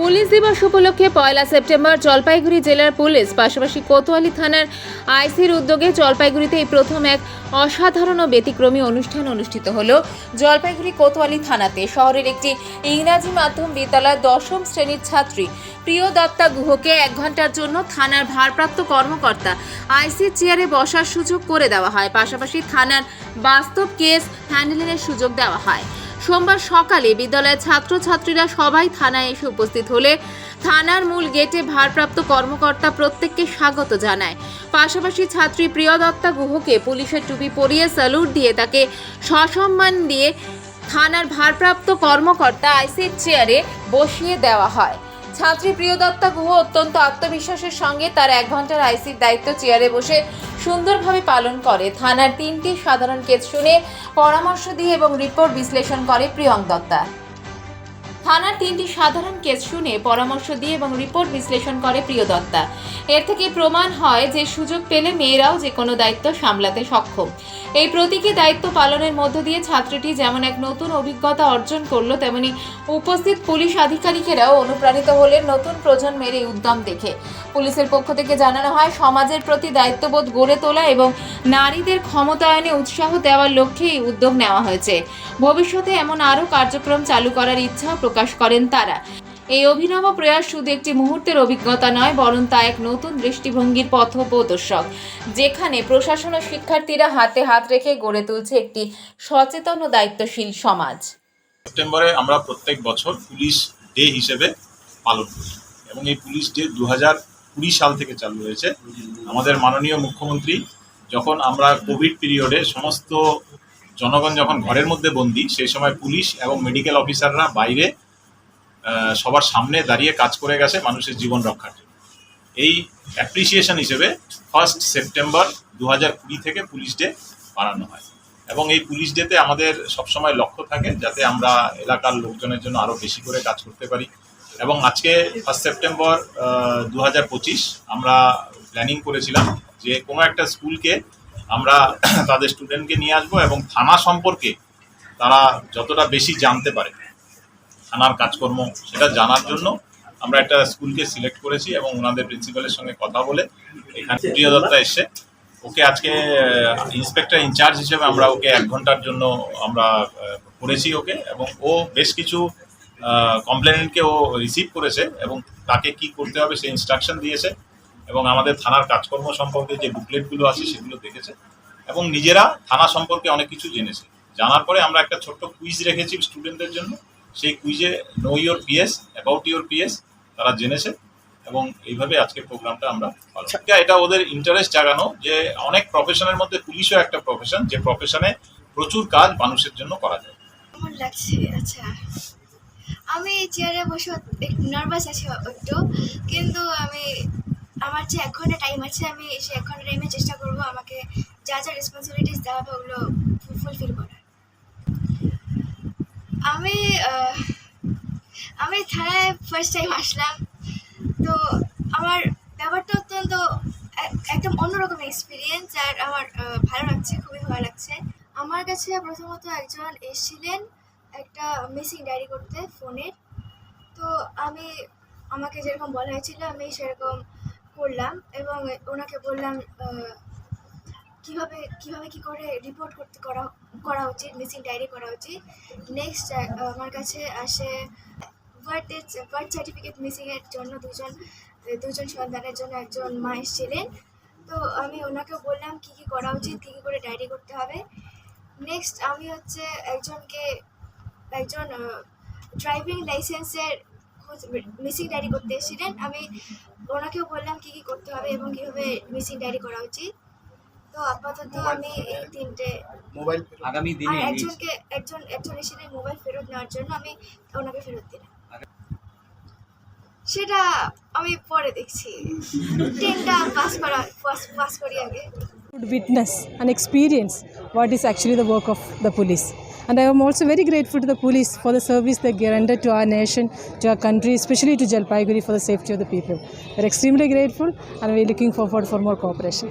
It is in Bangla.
পুলিশ দিবস উপলক্ষে পয়লা সেপ্টেম্বর জলপাইগুড়ি জেলার পুলিশ, পাশাপাশি কোতোয়ালি থানার আইসির উদ্যোগে জলপাইগুড়িতে এই প্রথম এক অসাধারণ ব্যতিক্রমী অনুষ্ঠান অনুষ্ঠিত হল। জলপাইগুড়ি কোতোয়ালি থানাতে শহরের একটি ইংরাজি মাধ্যম বিদ্যালয়ের দশম শ্রেণির ছাত্রী প্রিয় দত্তা গুহকে এক ঘণ্টার জন্য থানার ভারপ্রাপ্ত কর্মকর্তা আইসির চেয়ারে বসার সুযোগ করে দেওয়া হয়। পাশাপাশি থানার বাস্তব কেস হ্যান্ডেলিংয়ের সুযোগ দেওয়া হয়। সোমবার সকালে বিদ্যালয়ের ছাত্রছাত্রীরা সবাই থানায় এসে উপস্থিত হলে থানার মূল গেটে ভারপ্রাপ্ত কর্মকর্তা প্রত্যেককে স্বাগত জানায়। পাশাপাশি ছাত্রী প্রিয়দত্তা গুহকে পুলিশের টুপি পরিয়ে স্যালুট দিয়ে তাকে সসম্মান দিয়ে থানার ভারপ্রাপ্ত কর্মকর্তা আইসির চেয়ারে বসিয়ে দেওয়া হয়। ছাত্রী প্রিয়দত্তা গুহ অত্যন্ত আত্মবিশ্বাসের সঙ্গে তার এক ঘণ্টার আইসির দায়িত্ব চেয়ারে বসে সুন্দরভাবে পালন করে। থানার তিনটি সাধারণ কেস শুনে পরামর্শ দিয়ে এবং রিপোর্ট বিশ্লেষণ করে প্রিয়ঙ্ক দত্তা। থানার তিনটি সাধারণ কেস শুনে পরামর্শ দিয়ে এবং রিপোর্ট বিশ্লেষণ করে প্রিয় দত্তা এর থেকে প্রমাণ হয় যে সুযোগ পেলে মেয়েরাও যে কোনো দায়িত্ব সামলাতে সক্ষম। এই প্রতীকী দায়িত্ব পালনের মধ্য দিয়ে ছাত্রটি যেমন এক নতুন অভিজ্ঞতা অর্জন করল, তেমনি উপস্থিত পুলিশ আধিকারিকেরাও অনুপ্রাণিত হলেন নতুন প্রজন্মের এই উদ্যম দেখে। পুলিশের পক্ষ থেকে জানানো হয়, সমাজের প্রতি দায়িত্ববোধ গড়ে তোলা এবং নারীদের ক্ষমতায়নে উৎসাহ দেওয়ার লক্ষ্যে এই উদ্যোগ নেওয়া হয়েছে। ভবিষ্যতে এমন আরও কার্যক্রম চালু করার ইচ্ছা প্রকাশ করেন তারা। এই অভিনব প্রয়াস শুধু একটি মুহূর্তের অভিজ্ঞতা নয়, বরং তা এক নতুন দৃষ্টিভঙ্গির পথপ্রদর্শক যেখানে প্রশাসন ও শিক্ষার্থীরা হাতে হাত রেখে গড়ে তুলছে একটি সচেতন ও দায়িত্বশীল সমাজ। সেপ্টেম্বরে আমরা প্রত্যেক বছর পুলিশ ডে হিসেবে পালন করি এবং এই পুলিশ ডে দু হাজার কুড়ি সাল থেকে চালু হয়েছে। আমাদের মাননীয় মুখ্যমন্ত্রী যখন আমরা কোভিড পিরিয়ডে সমস্ত জনগণ যখন ঘরের মধ্যে বন্দি, সেই সময় পুলিশ এবং মেডিকেল অফিসাররা বাইরে সবার সামনে দাঁড়িয়ে কাজ করে গেছে মানুষের জীবন রক্ষার জন্য। এই অ্যাপ্রিসিয়েশন হিসেবে ফার্স্ট সেপ্টেম্বর দু হাজার কুড়ি থেকে পুলিশ ডে বানানো হয়। এবং এই পুলিশ ডেতে আমাদের সবসময় লক্ষ্য থাকে যাতে আমরা এলাকার লোকজনের জন্য আরও বেশি করে কাজ করতে পারি। এবং আজকে ফার্স্ট সেপ্টেম্বর দু হাজার পঁচিশ আমরা প্ল্যানিং করেছিলাম যে কোনো একটা স্কুলকে আমরা তাদের স্টুডেন্টকে নিয়ে আসব এবং থানা সম্পর্কে তারা যতটা বেশি জানতে পারে। থানার কাজকর্ম সেটা জানার জন্য আমরা একটা স্কুলকে সিলেক্ট করেছি এবং ওনাদের প্রিন্সিপালের সঙ্গে কথা বলে এখানে প্রিয় দত্তা এসছে ওকে আজকে ইন্সপেক্টর ইনচার্জ হিসেবে আমরা ওকে এক ঘণ্টার জন্য আমরা করেছি ওকে এবং ও বেশ কিছু কমপ্লেনেন্টকে ও রিসিভ করেছে এবং তাকে কি করতে হবে সে ইনস্ট্রাকশন দিয়েছে এবং আমাদের থানার কাজকর্ম সম্পর্কে যে বুকলেটগুলো আছে সেগুলো দেখেছে এবং নিজেরা থানা সম্পর্কে অনেক কিছু জেনেছে। জানার পরে আমরা একটা ছোট্ট কুইজ রেখেছি স্টুডেন্টদের জন্য। সেই কুইজে know your PS about your PS তারা জেনেছে এবং এইভাবে আজকের প্রোগ্রামটা আমরা এটা ওদের ইন্টারেস্ট জাগানো যে অনেক প্রফেশনের মধ্যে পুলিশও একটা প্রফেশন যে প্রফেশনে প্রচুর কাজ মানুষের জন্য করা যায়। লাগছে? আচ্ছা আমি চেয়ারে বসে একটু নার্ভাস আছি একটু, কিন্তু আমি, আমার যে এক ঘণ্টা টাইম আছে, আমি সে এক ঘণ্টা টাইমে চেষ্টা করব আমাকে যা যা রেসপন্সিবিলিটিস দেওয়া হবে ওগুলো ফুলফিল করার। আমি আমি থানায় ফার্স্ট টাইম আসলাম। তো আমার ব্যাপারটা অত্যন্ত এক- একদম অন্যরকম এক্সপিরিয়েন্স আর আমার ভালো লাগছে, খুবই ভালো লাগছে। আমার কাছে প্রথমত একজন এসেছিলেন একটা মিসিং ডায়েরি করতে ফোনের তো আমি, আমাকে যেরকম বলা হয়েছিল, আমি সেরকম করলাম এবং ওনাকে বললাম কীভাবে কীভাবে কি করে রিপোর্ট করতে করা করা উচিত মিসিং ডায়েরি করা উচিত? নেক্সট আমার কাছে আসে বার্থ বার্থ সার্টিফিকেট মিসিংয়ের জন্য দুজন দুজন সন্তানের জন্য একজন মা এসেছিলেন তো আমি ওনাকে বললাম কি কি করা উচিত, কী কী করে ডায়েরি করতে হবে। নেক্সট আমি হচ্ছে একজনকে, একজন ড্রাইভিং লাইসেন্সের খোঁজ মিসিং ডায়েরি করতে এসেছিলেন। আমি ওনাকেও বললাম কি কি করতে হবে এবং কীভাবে মিসিং ডায়েরি করা উচিত। তো আপাতত আমি এই তিনটে মোবাইল আগামী দিনে একজনকে একজন একজন এসেছিলেন মোবাইল ফেরত নেওয়ার জন্য আমি ওনাকে ফেরত দিলাম সেটা আমি পরে দেখছি টেনটা পাস করা পাস পাস করি আগে witness and experience what is actually the work of the police. And I am also very grateful to the police for the service they rendered to our nation, to our country, especially to Jalpaiguri for the safety of the people. We're extremely grateful and we're looking forward for more cooperation.